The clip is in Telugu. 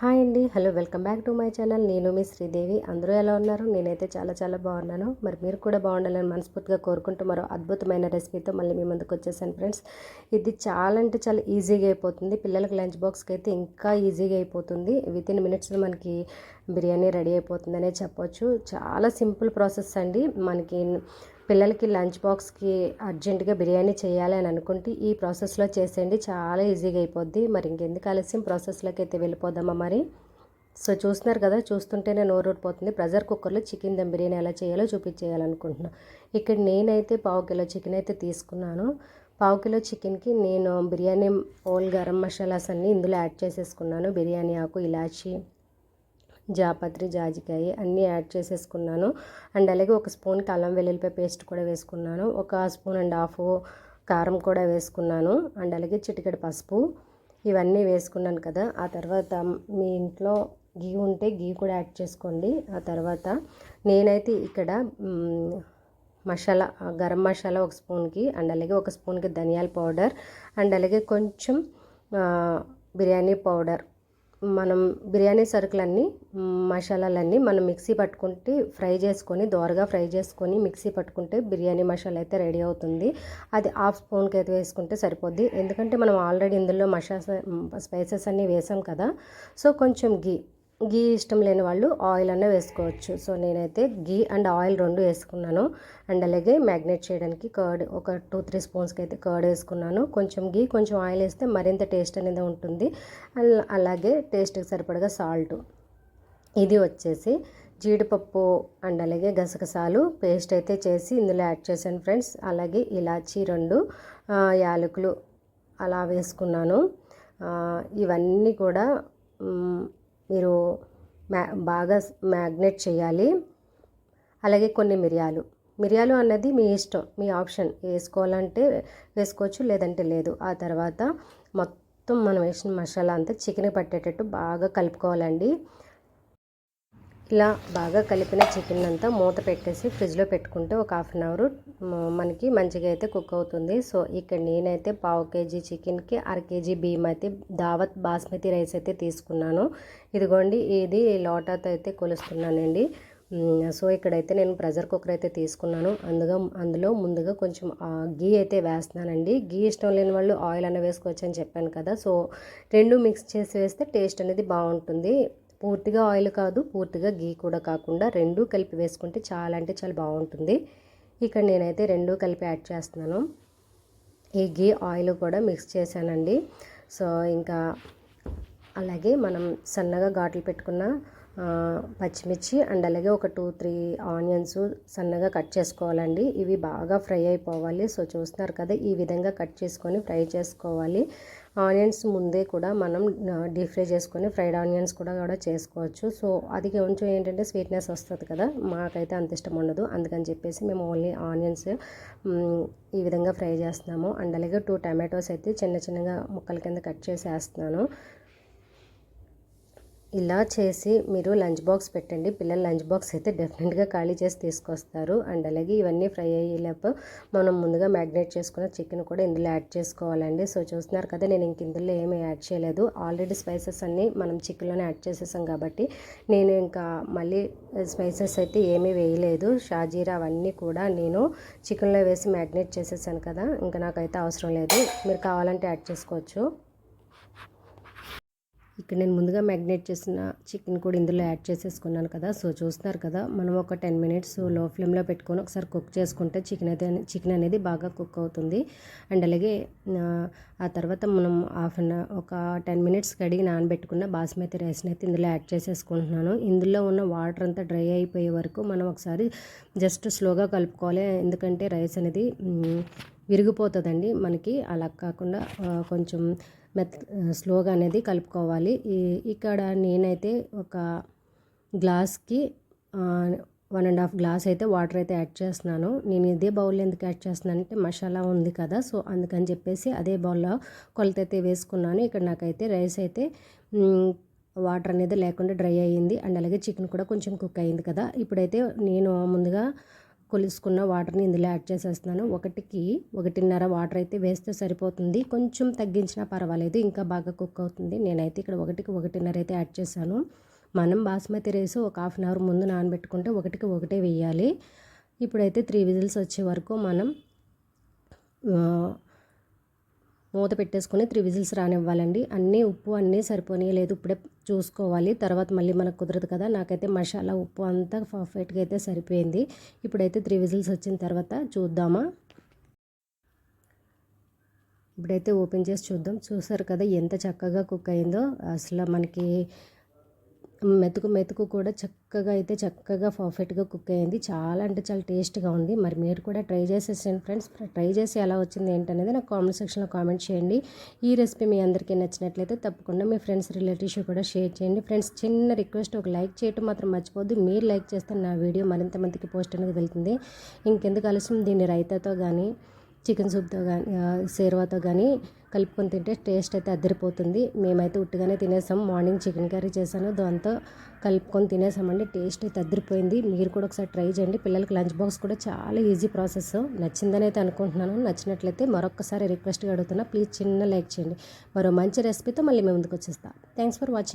హాయ్ అండి. Hello welcome back to my channel. నేను మీ శ్రీదేవి. అందరూ ఎలా ఉన్నారు? నేనైతే చాలా చాలా బాగున్నాను. మరి మీరు కూడా బాగుండాలని మనస్ఫూర్తిగా కోరుకుంటూ మరో అద్భుతమైన రెసిపీతో మళ్ళీ మీ ముందుకు వచ్చేసాను ఫ్రెండ్స్. ఇది చాలా అంటే చాలా ఈజీగా అయిపోతుంది. పిల్లలకి లంచ్ బాక్స్కి అయితే ఇంకా ఈజీగా అయిపోతుంది. విత్ ఇన్ మినిట్స్లో మనకి బిర్యానీ రెడీ అయిపోతుందనే చెప్పొచ్చు. చాలా సింపుల్ ప్రాసెస్ అండి. మనకి పిల్లలకి లంచ్ బాక్స్కి అర్జెంటుగా బిర్యానీ చేయాలి అని అనుకుంటే ఈ ప్రాసెస్లో చేసేయండి. చాలా ఈజీగా అయిపోద్ది. మరి ఇంకెందుకు ఆలస్యం? ప్రాసెస్లోకి అయితే వెళ్ళిపోదామా మరి? సో చూస్తున్నారు కదా చూస్తుంటేనే నోరూడిపోతుంది ప్రెషర్ కుక్కర్లో చికెన్ దమ్ బిర్యానీ ఎలా చేయాలో చూపించేయాలనుకుంటున్నాను ఇక్కడ నేనైతే పావు కిలో చికెన్ అయితే తీసుకున్నాను. పావు కిలో చికెన్కి నేను బిర్యానీ ఓల్ గరం మసాలాస్ అన్నీ ఇందులో యాడ్ చేసేసుకున్నాను. బిర్యానీ ఆకు ఇలాచి జాపత్రి జాజికాయ అన్నీ యాడ్ చేసేసుకున్నాను. అండ్ అలాగే ఒక స్పూన్ అల్లం వెల్లుల్లిపాయ పేస్ట్ కూడా వేసుకున్నాను. ఒక స్పూన్ అండ్ హాఫ్ కారం కూడా వేసుకున్నాను. అండ్ అలాగే చిటికెడు పసుపు ఇవన్నీ వేసుకున్నాను కదా. ఆ తర్వాత మీ ఇంట్లో గీ ఉంటే గీ కూడా యాడ్ చేసుకోండి. ఆ తర్వాత నేనైతే ఇక్కడ మసాలా గరం మసాలా ఒక స్పూన్కి అండ్ అలాగే ఒక స్పూన్కి ధనియాల పౌడర్ అండ్ అలాగే కొంచెం బిర్యానీ పౌడర్ మనం బిర్యానీ సరుకులన్నీ మసాలాలన్నీ మనం మిక్సీ పట్టుకుంటే ఫ్రై చేసుకొని దోరగా ఫ్రై చేసుకొని మిక్సీ పట్టుకుంటే బిర్యానీ మసాలా అయితే రెడీ అవుతుంది. అది హాఫ్ స్పూన్కి అయితే వేసుకుంటే సరిపోద్ది. ఎందుకంటే మనం ఆల్రెడీ ఇందులో మసాలా స్పైసెస్ అన్నీ వేసాం కదా. సో కొంచెం గీ గీ ఇష్టం లేని వాళ్ళు ఆయిల్ అన్న వేసుకోవచ్చు. సో నేనైతే గీ అండ్ ఆయిల్ రెండు వేసుకున్నాను. అండ్ అలాగే మ్యాగ్నేట్ చేయడానికి కర్డ్ ఒక టూ త్రీ స్పూన్స్కి అయితే కర్డ్ వేసుకున్నాను. కొంచెం గీ కొంచెం ఆయిల్ వేస్తే మరింత టేస్ట్ అనేది ఉంటుంది. అండ్ అలాగే టేస్ట్కి సరిపడగా సాల్ట్. ఇది వచ్చేసి జీడిపప్పు అండ్ అలాగే గసగసాలు పేస్ట్ అయితే చేసి ఇందులో యాడ్ చేశాను ఫ్రెండ్స్. అలాగే ఇలాచీ రెండు యాలకులు అలా వేసుకున్నాను. ఇవన్నీ కూడా మీరు మ్యా బాగా మ్యాగ్నెట్ చేయాలి. అలాగే కొన్ని మిరియాలు. మిరియాలు అన్నది మీ ఇష్టం మీ ఆప్షన్. వేసుకోవాలంటే వేసుకోవచ్చు లేదంటే లేదు. ఆ తర్వాత మొత్తం మనం వేసిన మసాలా అంతా చికెన్ పట్టేటట్టు బాగా కలుపుకోవాలండి. ఇలా బాగా కలిపిన చికెన్ అంతా మూత పెట్టేసి ఫ్రిడ్జ్లో పెట్టుకుంటే ఒక హాఫ్ అన్ అవర్ మనకి మంచిగా అయితే కుక్ అవుతుంది. సో ఇక్కడ నేనైతే పావు కేజీ చికెన్కి అర కేజీ బియ్యం అయితే దావత్ బాస్మతి రైస్ అయితే తీసుకున్నాను. ఇదిగోండి ఇది లోటాతో అయితే కొలుస్తున్నానండి. సో ఇక్కడైతే నేను ప్రెషర్ కుక్కర్ అయితే తీసుకున్నాను. అందుగా అందులో ముందుగా కొంచెం గీ అయితే వేస్తున్నానండి. గీ ఇష్టం లేని వాళ్ళు ఆయిల్ అన్న వేసుకోవచ్చు అని చెప్పాను కదా. సో రెండు మిక్స్ చేసి వేస్తే టేస్ట్ అనేది బాగుంటుంది. పూర్తిగా ఆయిల్ కాదు పూర్తిగా గీ కూడా కాకుండా రెండు కలిపి వేసుకుంటే చాలా అంటే చాలా బాగుంటుంది. ఇక్కడ నేనైతే రెండూ కలిపి యాడ్ చేస్తున్నాను. ఈ గీ ఆయిల్ కూడా మిక్స్ చేశానండి. సో ఇంకా అలాగే మనం సన్నగా ఘాట్లు పెట్టుకున్న పచ్చిమిర్చి అండ్ అలాగే ఒక టూ త్రీ ఆనియన్స్ సన్నగా కట్ చేసుకోవాలండి. ఇవి బాగా ఫ్రై అయిపోవాలి. సో చూస్తున్నారు కదా ఈ విధంగా కట్ చేసుకొని ఫ్రై చేసుకోవాలి. ఆనియన్స్ ముందే కూడా మనం డీప్ ఫ్రై చేసుకొని ఫ్రైడ్ ఆనియన్స్ కూడా కూడా చేసుకోవచ్చు. సో అది కొంచెం ఏంటంటే స్వీట్నెస్ వస్తుంది కదా మాకైతే అంత ఇష్టం ఉండదు. అందుకని చెప్పేసి మేము ఓన్లీ ఆనియన్స్ ఈ విధంగా ఫ్రై చేస్తున్నాము. అండ్ అలాగే టూ టమాటోస్ అయితే చిన్న చిన్నగా ముక్కల కింద కట్ చేసి వేస్తున్నాను ఇలా చేసి మీరు లంచ్ బాక్స్ పెట్టండి. పిల్లలు లంచ్ బాక్స్ అయితే డెఫినెట్గా ఖాళీ చేసి తీసుకొస్తారు. అండ్ అలాగే ఇవన్నీ ఫ్రై అయ్యేలోపు మనం ముందుగా మ్యాగ్నేట్ చేసుకున్న చికెన్ కూడా ఇందులో యాడ్ చేసుకోవాలండి. సో చూస్తున్నారు కదా నేను ఇంక ఇందులో ఏమీ యాడ్ చేయలేదు. ఆల్రెడీ స్పైసెస్ అన్నీ మనం చికెన్లోనే యాడ్ చేసేసాం కాబట్టి నేను ఇంకా మళ్ళీ స్పైసెస్ అయితే ఏమీ వేయలేదు. షాజీరా అవన్నీ కూడా నేను చికెన్లో వేసి మ్యాగ్నేట్ చేసేసాను కదా ఇంకా నాకైతే అవసరం లేదు. మీరు కావాలంటే యాడ్ చేసుకోవచ్చు. ఇక్కడ నేను ముందుగా మ్యాగ్నేట్ చేసిన చికెన్ కూడా ఇందులో యాడ్ చేసేసుకున్నాను కదా. సో చూస్తున్నారు కదా మనం ఒక టెన్ మినిట్స్లో ఫ్లేమ్లో పెట్టుకొని ఒకసారి కుక్ చేసుకుంటే చికెన్ అయితే చికెన్ అనేది బాగా కుక్ అవుతుంది. అండ్ అలాగే ఆ తర్వాత మనం హాఫ్ అన్ ఒక టెన్ మినిట్స్ కడిగి నానబెట్టుకున్న బాస్మతి రైస్ని అయితే ఇందులో యాడ్ చేసేసుకుంటున్నాను. ఇందులో ఉన్న వాటర్ అంతా డ్రై అయిపోయే వరకు మనం ఒకసారి జస్ట్ స్లోగా కలుపుకోవాలి. ఎందుకంటే రైస్ అనేది విరిగిపోతుందండి మనకి. అలా కాకుండా కొంచెం మెత్ స్లోగా అనేది కలుపుకోవాలి. ఇక్కడ నేనైతే ఒక గ్లాస్కి వన్ అండ్ హాఫ్ గ్లాస్ అయితే వాటర్ అయితే యాడ్ చేస్తున్నాను. నేను ఇదే బౌల్ ఎందుకు యాడ్ చేస్తున్నాను అంటే మసాలా ఉంది కదా సో అందుకని చెప్పేసి అదే బౌల్లో కొలత అయితే వేసుకున్నాను. ఇక్కడ నాకైతే రైస్ అయితే వాటర్ అనేది లేకుండా డ్రై అయ్యింది. అండ్ అలాగే చికెన్ కూడా కొంచెం కుక్ అయ్యింది కదా. ఇప్పుడైతే నేను ముందుగా కొలుసుకున్న వాటర్ని ఇందులో యాడ్ చేసేస్తున్నాను. ఒకటికి ఒకటిన్నర వాటర్ అయితే వేస్తే సరిపోతుంది. కొంచెం తగ్గించినా పర్వాలేదు. ఇంకా బాగా కుక్ అవుతుంది. నేనైతే ఇక్కడ ఒకటికి ఒకటిన్నర అయితే యాడ్ చేశాను. మనం బాస్మతి రైస్ ఒక హాఫ్ అన్ అవర్ ముందు నానబెట్టుకుంటే ఒకటికి ఒకటే వేయాలి. ఇప్పుడైతే త్రీ విజిల్స్ వచ్చే వరకు మనం మూత పెట్టేసుకొని త్రీ విజిల్స్ రానివ్వాలండి. అన్నీ ఉప్పు అన్నీ సరిపోనీ లేదు ఇప్పుడే చూసుకోవాలి. తర్వాత మళ్ళీ మనకు కుదరదు కదా. నాకైతే మసాలా ఉప్పు అంతా పర్ఫెక్ట్గా అయితే సరిపోయింది. ఇప్పుడైతే త్రీ విజిల్స్ వచ్చిన తర్వాత చూద్దామా? ఇప్పుడైతే ఓపెన్ చేసి చూద్దాం. చూసారు కదా ఎంత చక్కగా కుక్ అయిందో. అసలు మనకి మెతుకు మెతుకు కూడా చక్కగా అయితే చక్కగా పర్ఫెక్ట్గా కుక్ అయింది. చాలా అంటే చాలా టేస్ట్గా ఉంది. మరి మీరు కూడా ట్రై చేసేసాను ఫ్రెండ్స్. ట్రై చేసి ఎలా వచ్చింది ఏంటనేది నాకు కామెంట్ సెక్షన్లో కామెంట్ చేయండి. ఈ రెసిపీ మీ అందరికీ నచ్చినట్లయితే తప్పకుండా మీ ఫ్రెండ్స్ రిలేటివ్స్ కూడా షేర్ చేయండి. ఫ్రెండ్స్ చిన్న రిక్వెస్ట్ ఒక లైక్ చేయటం మాత్రం మర్చిపోద్దు మీరు లైక్ చేస్తే నా వీడియో మరింత మందికి పోస్ట్ అనేది వెళ్తుంది. ఇంకెందుకు ఆలస్యం? దీన్ని రైతాతో కానీ చికెన్ సూప్తో కానీ సేర్వాతో కానీ కలుపుకొని తింటే టేస్ట్ అయితే అద్దరిపోతుంది మేమైతే ఉట్టుగానే తినేసాం. మార్నింగ్ చికెన్ కర్రీ చేశాను. దాంతో కలుపుకొని తినేసామండి. టేస్ట్ అయితే అద్దరిపోయింది మీరు కూడా ఒకసారి ట్రై చేయండి. పిల్లలకి లంచ్ బాక్స్ కూడా చాలా ఈజీ ప్రాసెస్. నచ్చిందని అయితే అనుకుంటున్నాను. నచ్చినట్లయితే మరొకసారి రిక్వెస్ట్గా అడుగుతున్నా. ప్లీజ్ చిన్న లైక్ చేయండి. మరో మంచి రెసిపీతో మళ్ళీ మేము ముందుకు వచ్చేస్తాం. Thanks for watching.